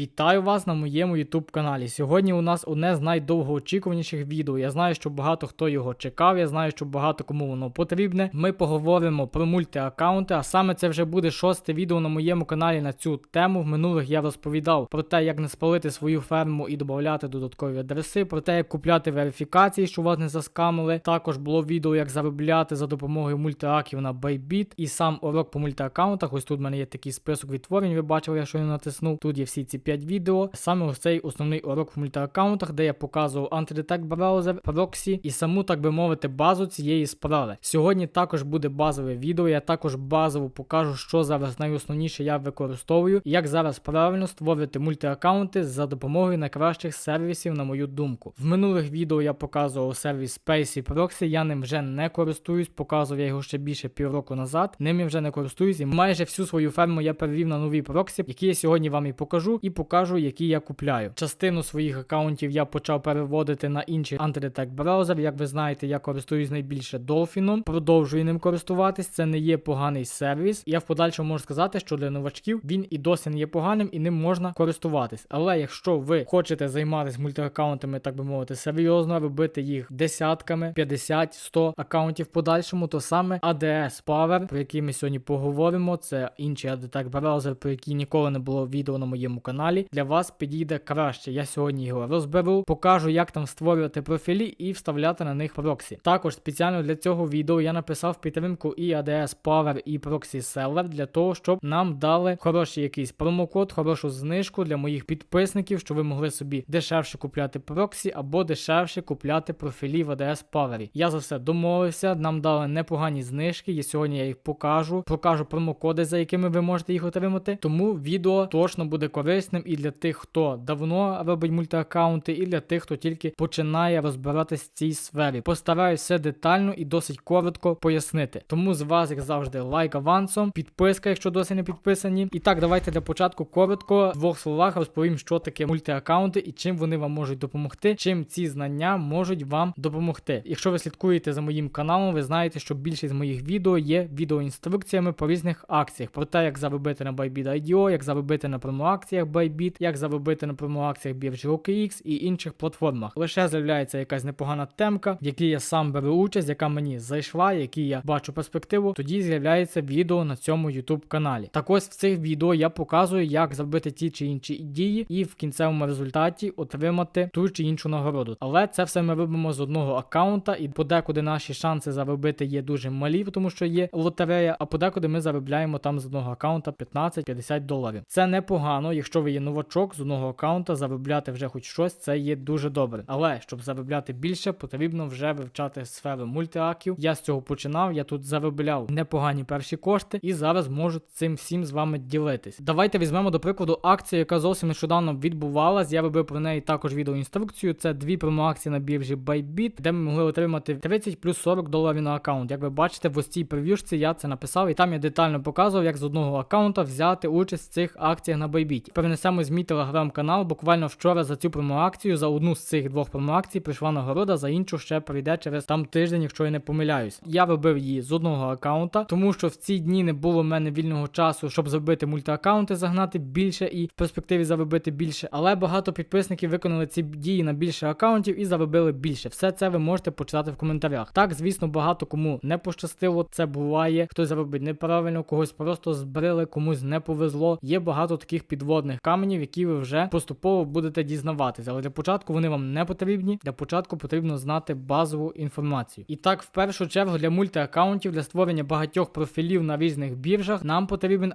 Вітаю вас на моєму YouTube каналі. Сьогодні у нас одне з найдовгоочікуваніших відео. Я знаю, що багато хто його чекав, я знаю, що багато кому воно потрібне. Ми поговоримо про мультиаккаунти, а саме це вже буде шосте відео на моєму каналі на цю тему. В минулих я розповідав про те, як не спалити свою ферму і додати додаткові адреси, про те, як купляти верифікації, що вас не заскамили. Також було відео, як заробляти за допомогою мультиаків на Bybit і сам урок по мультиаккаунтах. Ось тут в мене є такий список відтворень. Ви бачили, я щойно натиснув. Тут є всі ці 5 відео. Саме ось цей основний урок в мультиаккаунтах, де я показував антидетект браузер, проксі і саму, так би мовити, базу цієї справи. Сьогодні також буде базове відео. Я також базово покажу, що зараз найосновніше я використовую, і як зараз правильно створити мультиаккаунти за допомогою найкращих сервісів, на мою думку. В минулих відео я показував сервіс Spacey Proxy, я ним вже не користуюсь, показував я його ще більше півроку назад. Ним я вже не користуюсь і майже всю свою ферму я перевів на нові проксі, які я сьогодні вам і покажу, і покажу, які я купляю. Частину своїх аккаунтів я почав переводити на інший антидетект браузер. Як ви знаєте, я користуюсь найбільше Dolphin, продовжую ним користуватись. Це не є поганий сервіс. Я в подальшому можу сказати, що для новачків він і досі не є поганим і ним можна користуватись. Але якщо ви хочете займатися мультиаккаунтами, так би мовити, серйозно робити їх десятками, 50, 100 аккаунтів в подальшому, то саме ADS Power, про який ми сьогодні поговоримо, це інший антидетект браузер, про який ніколи не було відео на моєму каналі. Для вас підійде краще. Я сьогодні його розберу, покажу, як там створювати профілі і вставляти на них проксі. Також спеціально для цього відео я написав підтримку і ADS Power, і Proxy Seller для того, щоб нам дали хороший якийсь промокод, хорошу знижку для моїх підписників, щоб ви могли собі дешевше купляти проксі або дешевше купляти профілі в ADS Power. Я за все домовився, нам дали непогані знижки, і сьогодні я їх покажу. Покажу промокоди, за якими ви можете їх отримати. Тому відео точно буде корисним і для тих, хто давно робить мультиаккаунти, і для тих, хто тільки починає розбиратись в цій сфері. Постараюсь все детально і досить коротко пояснити. Тому з вас, як завжди, лайк авансом, підписка, якщо досі не підписані. І так, давайте для початку коротко в двох словах розповім, що таке мультиаккаунти і чим вони вам можуть допомогти, чим ці знання можуть вам допомогти. Якщо ви слідкуєте за моїм каналом, ви знаєте, що більшість моїх відео є відеоінструкціями по різних акціях про те, як заробити на Bybit IDO, як заробити на промоакціях Bybit, як заробити на промоакціях біржі OKX і інших платформах. Лише з'являється якась непогана темка, в якій я сам беру участь, яка мені зайшла, які я бачу перспективу. Тоді з'являється відео на цьому YouTube каналі. Так ось в цих відео я показую, як зробити ті чи інші дії, і в кінцевому результаті отримати ту чи іншу нагороду. Але це все ми робимо з одного аккаунта, і подекуди наші шанси заробити є дуже малі, тому що є лотерея, а подекуди ми заробляємо там з одного аккаунта 15-50 доларів. Це непогано, якщо ви є новачок з одного аккаунта, заробляти вже хоч щось, це є дуже добре. Але щоб заробляти більше, потрібно вже вивчати сферу мультиаків. Я з цього починав, я тут заробляв непогані перші кошти, і зараз можу цим всім з вами ділитись. Давайте візьмемо до прикладу акцію, яка зовсім нещодавно відбувалась. Я робив про неї також відеоінструкцію. Це дві промоакції на біржі Bybit, де ми могли отримати 30 плюс 40 доларів на аккаунт. Як ви бачите, в ось цій прев'юшці я це написав, і там я детально показував, як з одного аккаунта взяти участь в цих акціях на Bybit. Перенесемо з мій телеграм-канал. Буквально вчора за цю промоакцію, за одну з цих двох промоакцій прийшла нагорода, за іншу ще прийде через там тиждень, якщо я не помиляюсь. Я робив її з одного аккаунта, тому що в ці дні не було в мене вільного часу, щоб зробити мультиаккаунти, загнати більше і в перспективі заробити більше. Але багато підписників виконали ці дії на більше аккаунтів і заробили більше. Все це ви можете почитати в коментарях. Так, звісно, багато кому не пощастило. Це буває. Хтось заробить неправильно, когось просто збрили, комусь не повезло. Є багато таких підводних каменів, які ви вже поступово будете дізнаватися. Але для початку вони вам не потрібні. Для початку потрібно знати базову інформацію. І так, в першу чергу, для мультиаккаунтів, для створення багатьох профілів на різних біржах, нам потрібен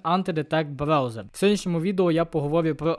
браузер. В сьогоднішньому відео я поговорю про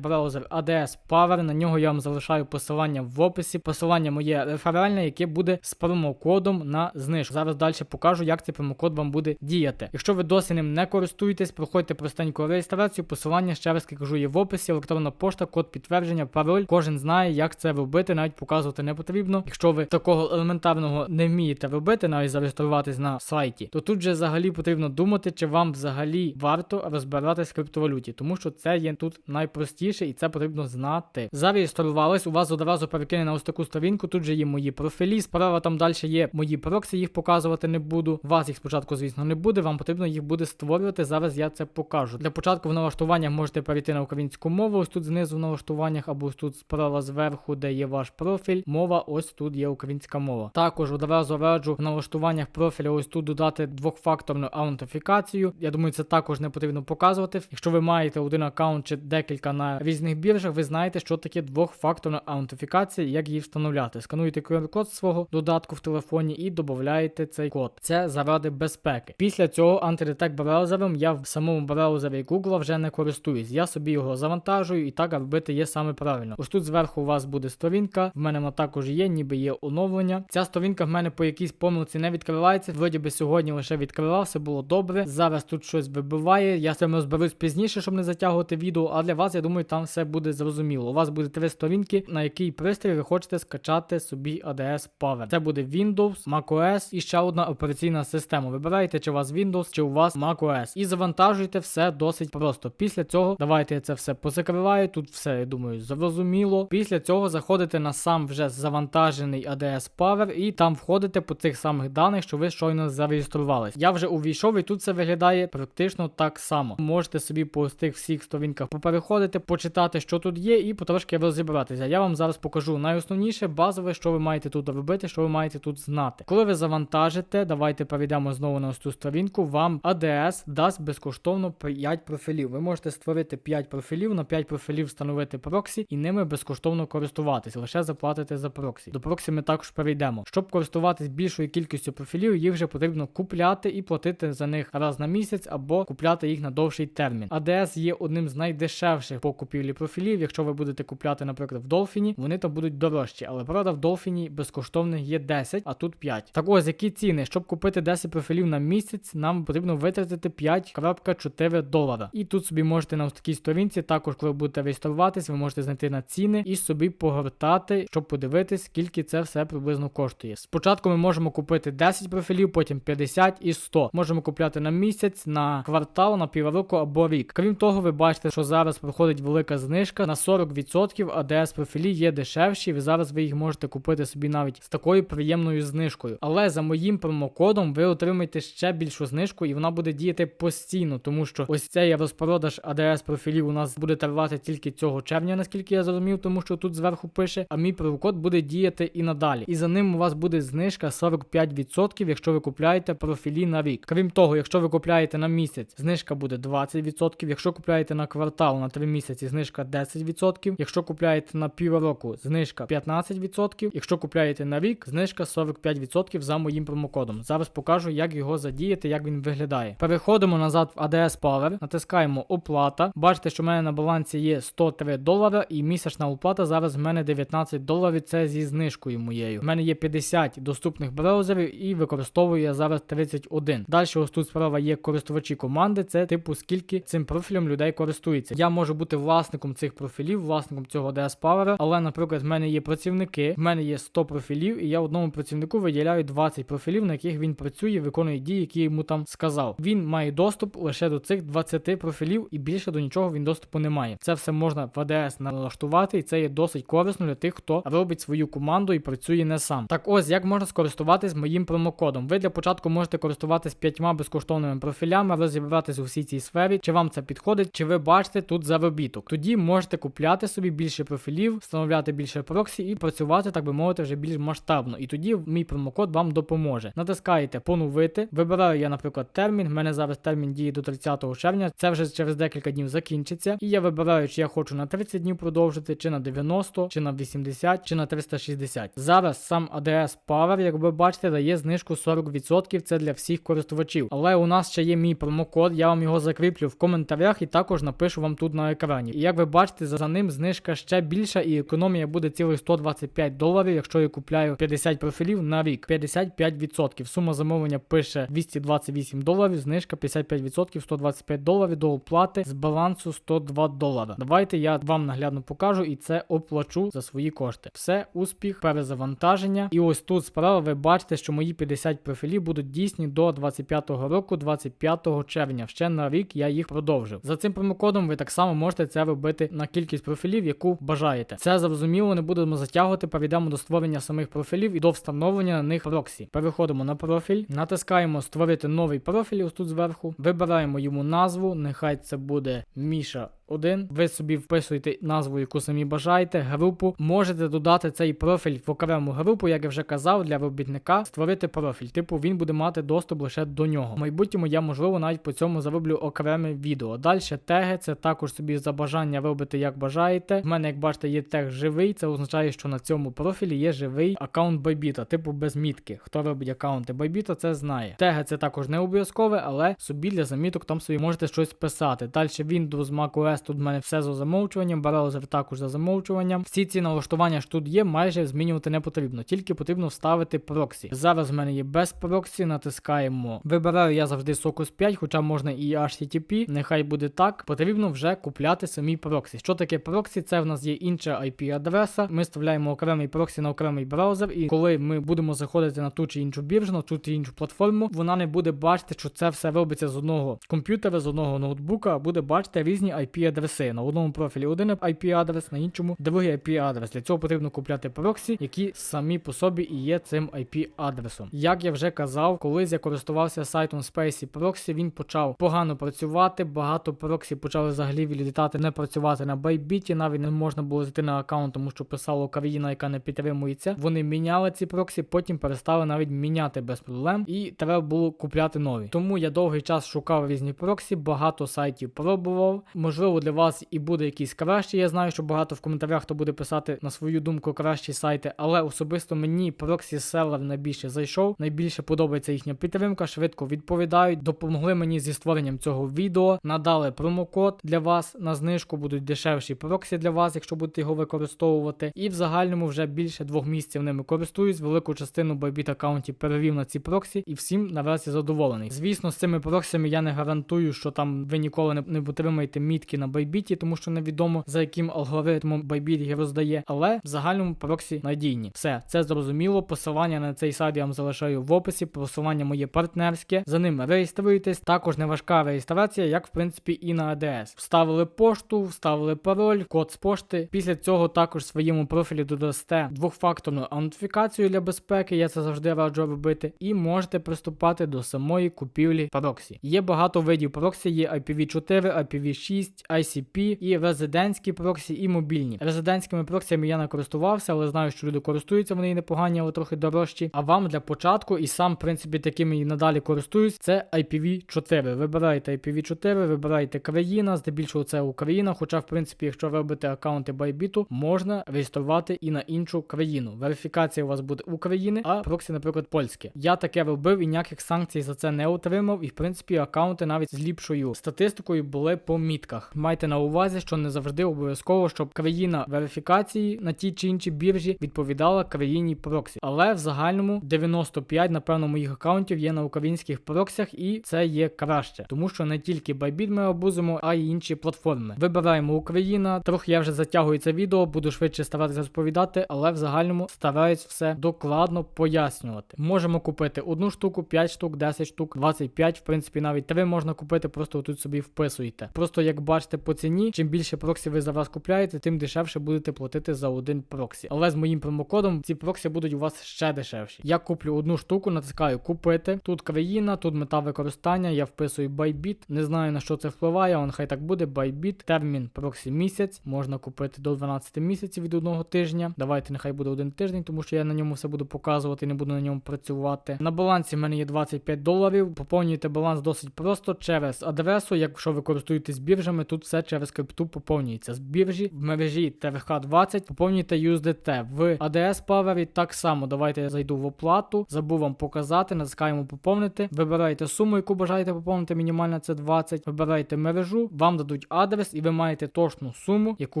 браузер ADS Power. На нього я вам залишаю посилання в описі. Посилання моє реферальне, яке буде з промокодом на знижку. Зараз далі покажу, як цей промокод вам буде діяти. Якщо ви досі ним не користуєтесь, проходьте простеньку реєстрацію. Посилання ще раз кажу є в описі, електронна пошта, код підтвердження, пароль. Кожен знає, як це робити, навіть показувати не потрібно. Якщо ви такого елементарного не вмієте робити, навіть зареєструватись на сайті, то тут же взагалі потрібно думати, чи вам взагалі варто розбиратись в криптовалюті, тому що це є тут найпростіше і це потрібно знати. Зареєструвались, у вас одразу перекине на ось таку сторінку. Тут же є мої профілі. Справа там далі є мої проксі, їх показувати не буду. Вас їх спочатку, звісно, не буде. Вам потрібно їх буде створювати. Зараз я це покажу. Для початку в налаштуваннях можете перейти на українську мову. Ось тут знизу в налаштуваннях, або ось тут справа зверху, де є ваш профіль. Мова, ось тут є українська мова. Також одразу раджу в налаштуваннях профіля ось тут додати двохфакторну аутентифікацію. Я думаю, це також не потрібно показувати. Якщо ви маєте один аккаунт чи декілька на різних біржах, ви знаєте, що таке двохфакторна аутентифікація, як її встановляти. Скануєте QR-код свого додатку в телефоні і додаєте цей код. Це заради безпеки. Після цього антидетект браузером я в самому браузері Google вже не користуюсь. Я собі його завантажую і так робити є саме правильно. Ось тут зверху у вас буде сторінка. В мене вона також є, ніби є оновлення. Ця сторінка в мене по якійсь помилці не відкривається. Вроді би сьогодні лише відкривав, все було добре. Зараз тут щось вибиває. Я з цим розберусь пізніше, щоб не затягувати відео. А для вас, я думаю, там все буде зрозуміло. У вас буде три сторінки, на який пристрій ви хочете скачати собі ADS Power. Це буде Windows, macOS і ще одна операційна система. Вибираєте, чи у вас Windows, чи у вас macOS. І завантажуйте все досить просто. Після цього давайте я це все позакриваю. Тут все, я думаю, зрозуміло. Після цього заходите на сам вже завантажений ADS Power і там входите по цих самих даних, що ви щойно зареєструвались. Я вже увійшов і тут це виглядає практично так само. Можете собі по тих всіх сторінках попереходити, почитати, що тут є, і потрошки розібратися. Я вам зараз покажу найосновніше, базове, що ви маєте тут робити, що ви маєте тут знати. Коли ви завантажите, давайте перейдемо знову на ось цю сторінку. Вам ADS дасть безкоштовно 5 профілів. Ви можете створити 5 профілів, на 5 профілів встановити проксі і ними безкоштовно користуватись, лише заплатити за проксі. До проксі ми також перейдемо. Щоб користуватись більшою кількістю профілів, їх вже потрібно купляти і платити за них раз на місяць або купляти їх на довший термін. ADS є одним з найдешевших по купівлі профілів. Якщо ви будете купляти, наприклад, в Долфіні, вони там будуть дорожчі. Але правда, в Долфіні безкоштовних є 10, а тут 5. Так ось які ціни, щоб купити 10 профілів на місяць, нам потрібно витратити 5,4 долара. І тут собі можете на ось такій сторінці, також коли будете реєструватись, ви можете знайти на ціни і собі погортати, щоб подивитись, скільки це все приблизно коштує. Спочатку ми можемо купити 10 профілів, потім 50 і 100. Можемо купляти на місяць, на квартал, на півроку або рік. Крім того, ви бачите, що зараз проходить велика знижка на 40%, ADS профілі є дешевші. Ви зараз ви їх можете купити собі навіть з такою приємною знижкою. Але за моїм промокодом ви отримаєте ще більшу знижку, і вона буде діяти постійно, тому що ось цей розпродаж ADS профілів у нас буде тривати тільки цього червня, наскільки я зрозумів, тому що тут зверху пише. А мій промокод буде діяти і надалі. І за ним у вас буде знижка 45%, якщо ви купляєте профілі на рік. Крім того, якщо ви купляєте на місяць, знижка буде 20%. Якщо купляєте на квартал на 3 місяці, знижка 10%. Якщо купляєте на півроку, знижка 15%. Якщо купляєте на рік, знижка 45% за моїм промокодом. Зараз покажу, як його задіяти, як він виглядає. Переходимо назад в ADS Power, натискаємо оплата. Бачите, що в мене на балансі є 103 долара, і місячна оплата зараз в мене 19 доларів. Це зі знижкою моєю. В мене є 50 доступних браузерів і використовую я зараз 31. Далі ось тут справа є користувачі команди. Це типу скільки цим профілем людей користується. Я можу бути власником цих профілів, власником цього DS Power, але, наприклад, в мене є працівники, в мене є 100 профілів, і я одному працівнику виділяю 20 профілів, на яких він працює, виконує дії, які йому там сказав. Він має доступ лише до цих 20 профілів, і більше до нічого він доступу не має. Це все можна в ADS налаштувати, і це є досить корисно для тих, хто робить свою команду і працює не сам. Так ось як можна скористуватись моїм промокодом. Ви для початку можете користуватись п'ятьма безкоштовними профілями, розібратись у всій цій сфері, чи вам це підходить, чи ви бачите тут заробіток. Тоді можете купляти собі більше профілів, встановляти більше проксі і працювати, так би мовити, вже більш масштабно. І тоді мій промокод вам допоможе. Натискаєте поновити. Вибираю я, наприклад, термін. У мене зараз термін діє до 30 червня. Це вже через декілька днів закінчиться. І я вибираю, чи я хочу на 30 днів продовжити, чи на 90, чи на 80, чи на 360. Зараз сам ADS Power, як ви бачите, дає знижку 40%. Це для всіх користувачів. Але у нас ще є мій промокод. Я вам його закріплю в коментарях і також напишу вам тут на екрані. І як ви бачите, за ним знижка ще більша, і економія буде цілих 125 доларів, якщо я купляю 50 профілів на рік. 55%. Сума замовлення пише 228 доларів, знижка 55%, 125 доларів до оплати з балансу 102 долара. Давайте я вам наглядно покажу і це оплачу за свої кошти. Все, успіх, перезавантаження. І ось тут справа ви бачите, що мої 50 профілів будуть дійсні до 25-го року, 25 червня. Ще на рік я їх продовжив. За цим промокодом ви так само можете це робити на кількість профілів, яку бажаєте. Це зрозуміло, не будемо затягувати. Перейдемо до створення самих профілів і до встановлення на них проксі. Переходимо на профіль, натискаємо створити новий профіль ось тут зверху. Вибираємо йому назву. Нехай це буде T-shirt. Один Ви собі вписуєте назву, яку самі бажаєте, групу. Можете додати цей профіль в окрему групу, як я вже казав, для робітника створити профіль. Типу він буде мати доступ лише до нього. В майбутньому я, можливо, навіть по цьому зароблю окреме відео. Далі теги, це також собі за бажання робити, як бажаєте. В мене, як бачите, є тег живий, це означає, що на цьому профілі є живий аккаунт Байбіта, типу без мітки. Хто робить аккаунти Байбіта, це знає. Теги це також не обов'язкове, але собі для заміток там собі можете щось писати. Далі він до OS macOS, тут в мене все за замовчуванням, браузер також за замовчуванням. Всі ці налаштування ж тут є, майже змінювати не потрібно, тільки потрібно вставити проксі. Зараз в мене є без проксі, натискаємо. Вибираю я завжди Socus 5, хоча можна і HTTP. Нехай буде так. Потрібно вже купляти самі проксі. Що таке проксі? Це в нас є інша IP-адреса. Ми вставляємо окремий проксі на окремий браузер, і коли ми будемо заходити на ту чи іншу біржу, на ту чи іншу платформу, вона не буде бачити, що це все робиться з одного комп'ютера, з одного ноутбука, а буде бачити різні IP-адреси. На одному профілі один IP-адрес, на іншому другий IP-адрес. Для цього потрібно купляти проксі, які самі по собі і є цим IP-адресом. Як я вже казав, колись я користувався сайтом Spacey Proxy, він почав погано працювати. Багато проксі почали взагалі відлітати, не працювати на Bybit, навіть не можна було зайти на аккаунт, тому що писало країна, яка не підтримується. Вони міняли ці проксі, потім перестали навіть міняти без проблем, і треба було купляти нові. Тому я довгий час шукав різні проксі, багато сайтів пробував. Можливо, для вас і буде якийсь кращий. Я знаю, що багато в коментарях хто буде писати на свою думку кращі сайти, але особисто мені проксі селер найбільше зайшов. Найбільше подобається їхня підтримка, швидко відповідають, допомогли мені зі створенням цього відео, надали промокод для вас на знижку, будуть дешевші проксі для вас, якщо будете його використовувати. І в загальному вже більше двох місяців ними користуюсь. Велику частину Bybit аккаунтів перевів на ці проксі і всім наразі задоволений. Звісно, з цими проксями я не гарантую, що там ви ніколи не отримаєте мітки на Bybit, тому що невідомо за яким алгоритмом Bybit їх роздає. Але в загальному проксі надійні. Все, це зрозуміло. Посилання на цей сайт я вам залишаю в описі. Посилання моє партнерське. За ними реєструєтесь. Також не важка реєстрація, як в принципі і на ADS. Вставили пошту, вставили пароль, код з пошти. Після цього також в своєму профілі додасте двохфакторну аутентифікацію для безпеки. Я це завжди раджу робити. І можете приступати до самої купівлі проксі. Є багато видів проксі, є IPv4, IPv6, ICP і резидентські проксі, і мобільні. Резидентськими проксіями я не користувався, але знаю, що люди користуються, вони і непогані, але трохи дорожчі. А вам для початку і сам, в принципі, такими і надалі користуюсь, це IPv4. Вибирайте IPv4, вибирайте країна, здебільшого це Україна. Хоча, в принципі, якщо робите аккаунти Bybit, можна реєструвати і на іншу країну. Верифікація у вас буде України, а проксі, наприклад, польське. Я таке робив і ніяких санкцій за це не отримав. І в принципі аккаунти навіть з ліпшою статистикою були по мітках. Майте на увазі, що не завжди обов'язково, щоб країна верифікації на тій чи іншій біржі відповідала країні проксі. Але в загальному 95, напевно, моїх аккаунтів є на українських проксях, і це є краще, тому що не тільки Bybit ми обузимо, а й інші платформи. Вибираємо Україна. Трохи я вже затягую це відео, буду швидше старатися розповідати, але в загальному стараюсь все докладно пояснювати. Можемо купити одну штуку, 5 штук, 10 штук, 25, в принципі, навіть 3 можна купити, просто тут собі вписуєте. Просто як бачите по ціні, чим більше проксі ви за вас купляєте, тим дешевше будете платити за один проксі. Але з моїм промокодом ці проксі будуть у вас ще дешевші. Я куплю одну штуку, натискаю купити. Тут країна, тут мета використання, я вписую Bybit. Не знаю на що це впливає, але нехай так буде. Bybit, термін проксі місяць. Можна купити до 12 місяців від одного тижня. Давайте нехай буде один тиждень, тому що я на ньому все буду показувати, не буду на ньому працювати. На балансі в мене є 25 доларів. Поповнюєте баланс досить просто через адресу. Якщо ви користуєтесь біржами, тут все через крипту поповнюється. З біржі в мережі TVH20 поповнюєте USDT. В ADS Power так само. Давайте я зайду в оплату. Забув вам показати, натискаємо поповнити. Вибираєте суму, яку бажаєте поповнити. Мінімальна це 20. Вибираєте мережу, вам дадуть адрес, і ви маєте точну суму, яку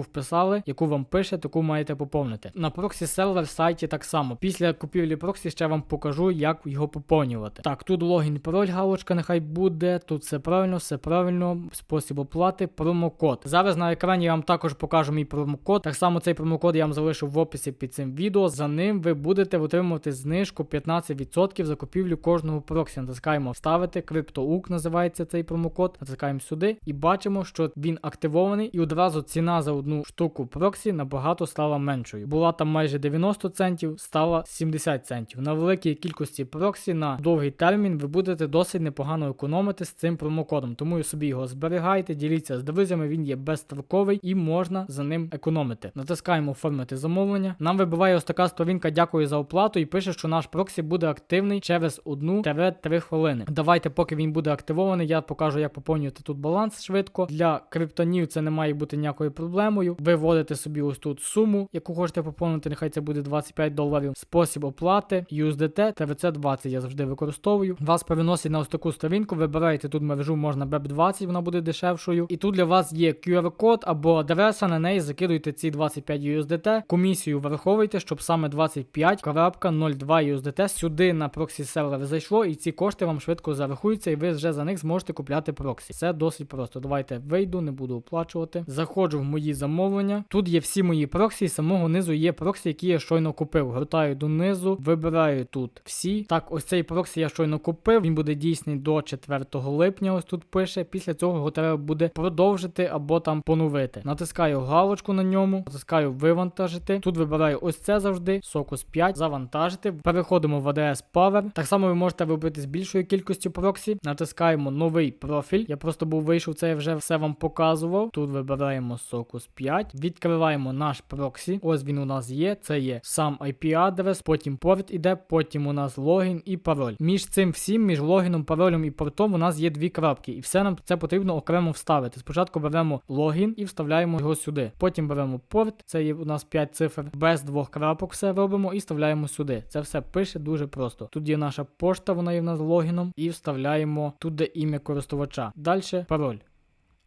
вписали, яку вам пише, таку маєте поповнити. На проксі сервер сайті так само. Після купівлі проксі ще вам покажу, як його поповнювати. Так, тут логін, пароль, галочка, нехай буде. Тут все правильно, все правильно. Спосіб оплати, промокод. Зараз на екрані я вам також покажу мій промокод. Так само цей промокод я вам залишу в описі під цим відео. За ним ви будете отримувати знижку 15% за купівлю кожного проксі. Натискаємо вставити. CryptoUK називається цей промокод. Натискаємо сюди і бачимо, що він активований, і одразу ціна за одну штуку проксі набагато стала меншою. Була там майже 90 центів, стала 70 центів. На великій кількості проксі на довгий термін ви будете досить непогано економити з цим промокодом. Тому собі його зберігайте, діліться з друзями. Друзями, він є безстроковий і можна за ним економити. Натискаємо оформити замовлення. Нам вибиває ось така сторінка дякую за оплату і пише, що наш проксі буде активний через 1-3 хвилини. Давайте, поки він буде активований, я покажу, як поповнювати тут баланс швидко. Для криптонів це не має бути ніякою проблемою. Ви вводите собі ось тут суму, яку хочете поповнити. Нехай це буде 25 доларів. Спосіб оплати, USDT, TVC20 я завжди використовую. Вас переносить на ось таку сторінку. Вибираєте тут мережу, можна BEP20, вона буде дешевшою. І тут для вас є QR-код або адреса. На неї закидуйте ці 25 USDT. Комісію враховуйте, щоб саме 25.02 USDT сюди на проксі сервер зайшло, і ці кошти вам швидко зарахуються, і ви вже за них зможете купляти проксі. Це досить просто. Давайте вийду, не буду оплачувати. Заходжу в мої замовлення. Тут є всі мої проксі, і самого низу є проксі, які я щойно купив. Гортаю донизу, вибираю тут всі. Так, ось цей проксі я щойно купив. Він буде дійсний до 4 липня. Ось тут пише. Після цього його треба буде продовжити або там поновити. Натискаю галочку на ньому, натискаю вивантажити. Тут вибираю ось це завжди. Сокус 5, завантажити. Переходимо в ADS Power. Так само ви можете вибити з більшою кількістю проксі. Натискаємо новий профіль. Я просто був вийшов, це я вже все вам показував. Тут вибираємо Socus 5, відкриваємо наш проксі. Ось він у нас є. Це є сам IP-адрес, потім порт іде, потім у нас логін і пароль. Між цим всім, між логіном, паролем і портом, у нас є дві крапки, і все нам це потрібно окремо вставити. Спочатку беремо логін і вставляємо його сюди. Потім беремо порт, це є у нас 5 цифр, без двох крапок все робимо і вставляємо сюди. Це все пише дуже просто. Тут є наша пошта, вона є в нас логіном, і вставляємо туди ім'я користувача. Далі пароль.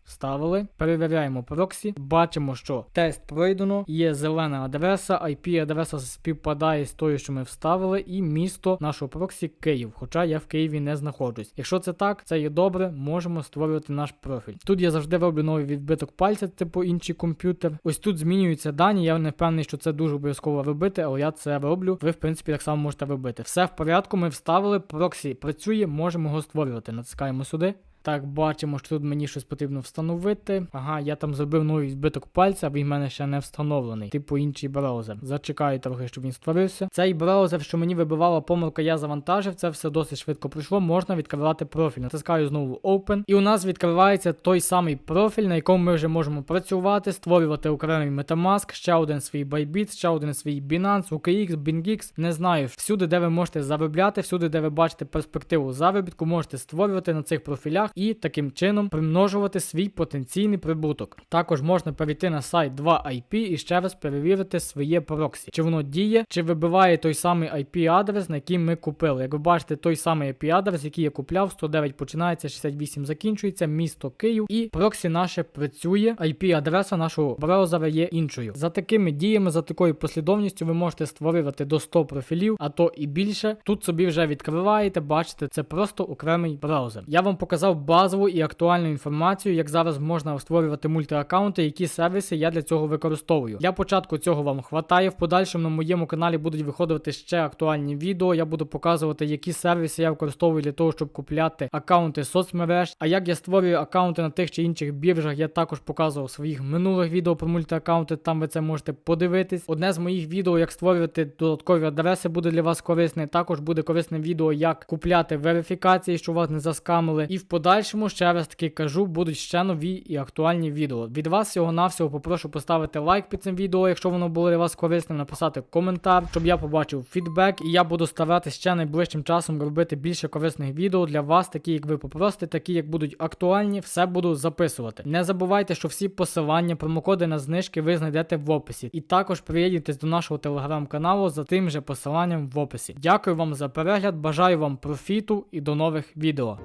Ставили, перевіряємо проксі, бачимо, що тест пройдено, є зелена адреса, IP-адреса співпадає з тою, що ми вставили, і місто нашого проксі Київ, хоча я в Києві не знаходжусь. Якщо це так, це є добре, можемо створювати наш профіль. Тут я завжди роблю новий відбиток пальця, типу інший комп'ютер. Ось тут змінюються дані. Я не впевнений, що це дуже обов'язково робити, але я це роблю. Ви, в принципі, так само можете робити. Все в порядку, ми вставили, проксі працює, можемо його створювати. Натискаємо сюди. Так, бачимо, що тут мені щось потрібно встановити. Ага, я там зробив новий збиток пальця, він в мене ще не встановлений. Типу інший браузер. Зачекаю трохи, щоб він створився. Цей браузер, що мені вибивала помилка, я завантажив. Це все досить швидко пройшло. Можна відкривати профіль. Натискаю знову Open. І у нас відкривається той самий профіль, на якому ми вже можемо працювати, створювати окремий Metamask, ще один свій Bybit, ще один свій Binance, OKX, BingX. Не знаю. Всюди, де ви можете заробляти, всюди, де ви бачите перспективу заробітку, можете створювати на цих профілях і таким чином примножувати свій потенційний прибуток. Також можна перейти на сайт 2IP і ще раз перевірити своє проксі, чи воно діє, чи вибиває той самий IP-адрес, на який ми купили. Як ви бачите, той самий IP-адрес, який я купляв, 109 починається, 68 закінчується, місто Київ, і проксі наше працює. IP-адреса нашого браузера є іншою. За такими діями, за такою послідовністю, ви можете створювати до 100 профілів, а то і більше. Тут собі вже відкриваєте, бачите, це просто окремий браузер. Я вам показав базову і актуальну інформацію, як зараз можна створювати мультиаккаунти, які сервіси я для цього використовую. Для початку цього вам хватає. В подальшому на моєму каналі будуть виходити ще актуальні відео. Я буду показувати, які сервіси я використовую для того, щоб купляти аккаунти соцмереж. А як я створюю аккаунти на тих чи інших біржах, я також показував в своїх минулих відео про мультиаккаунти. Там ви це можете подивитись. Одне з моїх відео, як створювати додаткові адреси, буде для вас корисне. Також буде корисне відео, як купляти верифікації, щоб вас не заскамили. І в подальшому ще раз таки кажу, будуть ще нові і актуальні відео. Від вас всього навсього попрошу поставити лайк під цим відео, якщо воно було для вас корисним, написати коментар, щоб я побачив фідбек, і я буду старатися ще найближчим часом робити більше корисних відео для вас, такі як ви попросите, такі як будуть актуальні, все буду записувати. Не забувайте, що всі посилання, промокоди на знижки ви знайдете в описі. І також приєднуйтесь до нашого телеграм-каналу за тим же посиланням в описі. Дякую вам за перегляд, бажаю вам профіту і до нових відео.